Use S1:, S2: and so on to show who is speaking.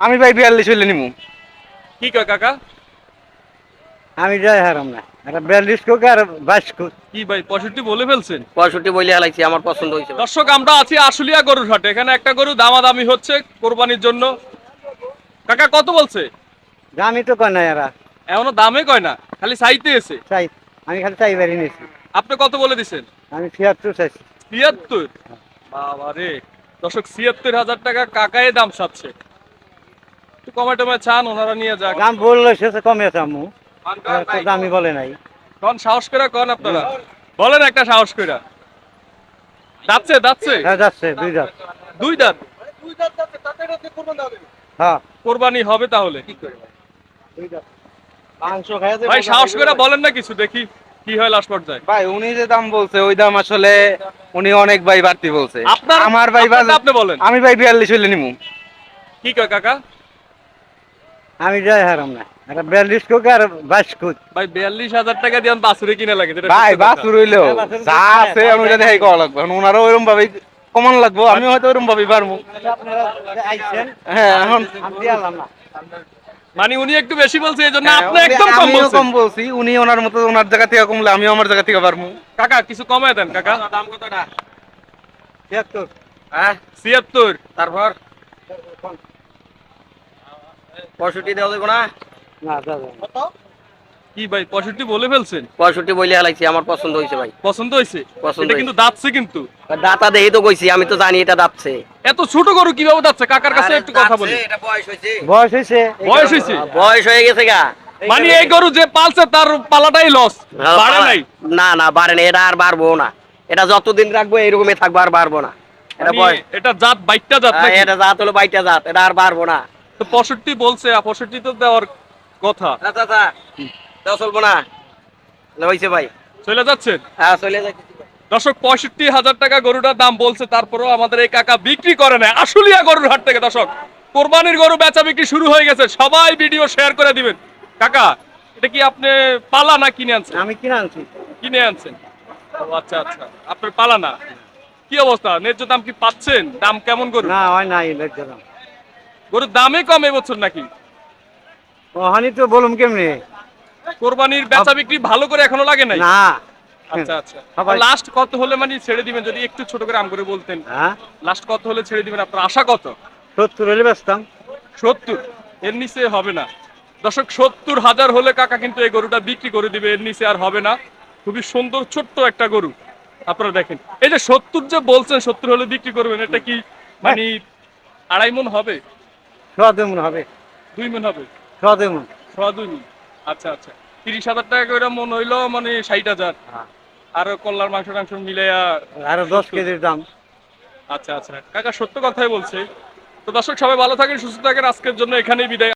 S1: আমি ভাই বিয়াল্লিশ হইলে নিমু।
S2: কি কয় কাকা?
S3: আমি যাই হারাম না। বিয়াল্লিশ কোক আর বাইশ কোক
S2: কি ভাই পঁয়ষট্টি বলে ফেলছেন?
S4: পঁয়ষট্টি বলে হালাইছি আমার পছন্দ হয়েছে
S2: দর্শক আমরা আছি আশুলিয়া গরুর হাটে। এখানে একটা গরু দামাদামি হচ্ছে কোরবানির জন্য। কাকা কত বলছে?
S3: দামি তো কয় না এরা।
S2: দামে কয় না খালি চাইতে এসে।
S3: চাই আমি খালি চাই বাড়ি নিয়েছি।
S2: আপনি কত বলে দিছেন?
S3: আমি ছিয়াত্তর চাইছি।
S2: ছিয়াত্তর? বাবা রে দর্শক ছিয়াত্তর হাজার টাকা কাকায় দাম চাচ্ছে। একটু কমে টমে চান ওনারা নিয়ে যাক।
S3: দাম বলল শেষে কমে আছে আম্মু। দামি বলে নাই।
S2: কন সাহস করে কন আপনারা। বলেন একটা সাহস করে। যাচ্ছে যাচ্ছে।
S3: হ্যাঁ যাচ্ছে দুই দাঁত।
S2: দুই দাঁত।
S3: হ্যাঁ।
S2: কোরবানি হবে তাহলে।
S1: মাংস খাইতে
S2: ভাই সাহস করে বলেন না কিছু দেখি কি হয় লাস্ট পর্যায়ে।
S1: ভাই উনি যে দাম বলছে ওই দাম আসলে উনি অনেক ভাই বাড়তি বলছে।
S2: আপনার
S1: আমার ভাই
S2: আপনি বলেন।
S1: আমি ভাই বিয়াল্লিশ হইলে নিমু।
S2: কি কয় কাকা?
S3: আমি যাই হারাম না। এটা বিয়াল্লিশ কোক আর বাইশ কোক।
S2: ভাই বিয়াল্লিশ হাজার টাকা দিয়ে বাসুরে কিনে লাগে
S1: ভাই বাসুর হইলেও
S3: হ্যাঁ,
S1: যা আছে
S3: হ্যাঁ,
S1: আমি ওটা দেখাই করা লাগবে। ওনারও ওইরকম ভাবে কমান লাগবো আমি হয়তো ওইরকম ভাবেই পারব।
S3: আপনারা আইছেন
S1: হ্যাঁ এখন
S3: আমি
S2: মানে উনি একটু বেশি বলছে এই জন্য
S1: হ্যাঁ,
S2: আপনি একদম কম বলছেন।
S1: কম বলছি উনি ওনার মতো ওনার জায়গা থেকে কমলে আমিও আমার জায়গা থেকে পারব।
S2: কাকা কিছু কমায় দেন কাকা।
S4: দাম কতটা
S3: ছিয়াত্তর।
S4: হ্যাঁ
S2: ছিয়াত্তর।
S4: তারপর? পঁয়ষট্টি দেওয়া দেবো না?
S3: না
S2: কি ভাই পঁয়ষট্টি বলে ফেলছেন?
S4: পঁয়ষট্টি বলে হালাইছি আমার পছন্দ হয়েছে ভাই।
S2: পছন্দ হয়েছে?
S4: পছন্দ
S2: এটা কিন্তু দাঁতছে কিন্তু।
S4: দাতা দেখি তো কইছি আমি তো জানি এটা দাচ্ছে
S2: এত ছোট গরু কীভাবে যাচ্ছে কাকার কাছে একটু কথা বলি।
S4: এটা বয়স হয়েছে।
S3: বয়স হয়েছে।
S2: বয়স হয়েছে?
S4: বয়স হয়ে গেছে গা।
S2: মানে এই গরু যে পালছে তার পালাটাই লস
S4: হ্যাঁ,
S2: বাড়ে নাই?
S4: না না বাড়ে না এটা আর বাড়বো না। এটা যতদিন রাখব এরকমই থাকব আর বাড়বো না। এটা
S2: মানে এটা জাত বাইকটা জাত
S4: হ্যাঁ, এটা জাত হলো বাইটা জাত এটা আর বাড়বো না।
S2: তো পঁয়ষট্টি বলছে পঁয়ষট্টি তো দেওয়ার কথা।
S4: চলবো না। হয়েছে ভাই।
S2: চলে যাচ্ছেন?
S4: হ্যাঁ চলে যাচ্ছি
S2: দর্শক পঁয়ষট্টি হাজার টাকা গরুটার দাম বলছে তারপরেও আমাদের এই কাকা বিক্রি করে না আশুলিয়া গরুর হাট থেকে দর্শক কোরবানির গরু বেচা বিক্রি শুরু হয়ে গেছে। সবাই ভিডিও শেয়ার করে দিবেন। কাকা এটা কি আপনি পালা না কিনে আনছেন?
S3: আমি কিনে আনছি।
S2: কিনে আনছেন? ও আচ্ছা আচ্ছা। আপনার পালা না? কি অবস্থা? ন্যায্য দাম কি পাচ্ছেন? দাম কেমন গরু?
S3: না হয় নাই লজ্জা দাম।
S2: গরুর দামে কম এবছর নাকি?
S3: ওহানি তো বলুম কেমনি?
S2: কোরবানির বেচা বিক্রি ভালো করে এখনও লাগে নাই?
S3: না।
S2: আচ্ছা আচ্ছা। লাস্ট কত হলে মানে ছেড়ে দিবেন? যদি একটু ছোট করে আম করে বলতেন।
S3: হ্যাঁ?
S2: লাস্ট কত হলে ছেড়ে দিবেন? আপনার আশা কত?
S3: সত্তর হলে বেচতাম।
S2: সত্তর? এর নিচে হবে না। দর্শক সত্তর হাজার হলে কাকা কিন্তু এই গরুটা বিক্রি করে দিবে। এর নিচে আর হবে না। খুবই সুন্দর ছোট্ট একটা গরু। আপনারা দেখেন। এই যে সত্তর যে বলছেন সত্তর হলে বিক্রি করবেন এটা কি মানে আড়াই মন হবে?
S3: সদেমন হবে।
S2: দুই মন হবে? সোয়া দুই মন? আচ্ছা আচ্ছা। তিরিশ হাজার টাকা করে মন হইল মানে ষাট হাজার।
S3: হ্যাঁ।
S2: আর কল্লার মাংস টাংস মিলাইয়া
S3: আরও দশ কেজির দাম।
S2: আচ্ছা আচ্ছা। কাকা সত্য কথাই বলছে। তো দর্শক সবাই ভালো থাকেন সুস্থ থাকেন। আজকের জন্য এখানেই বিদায়।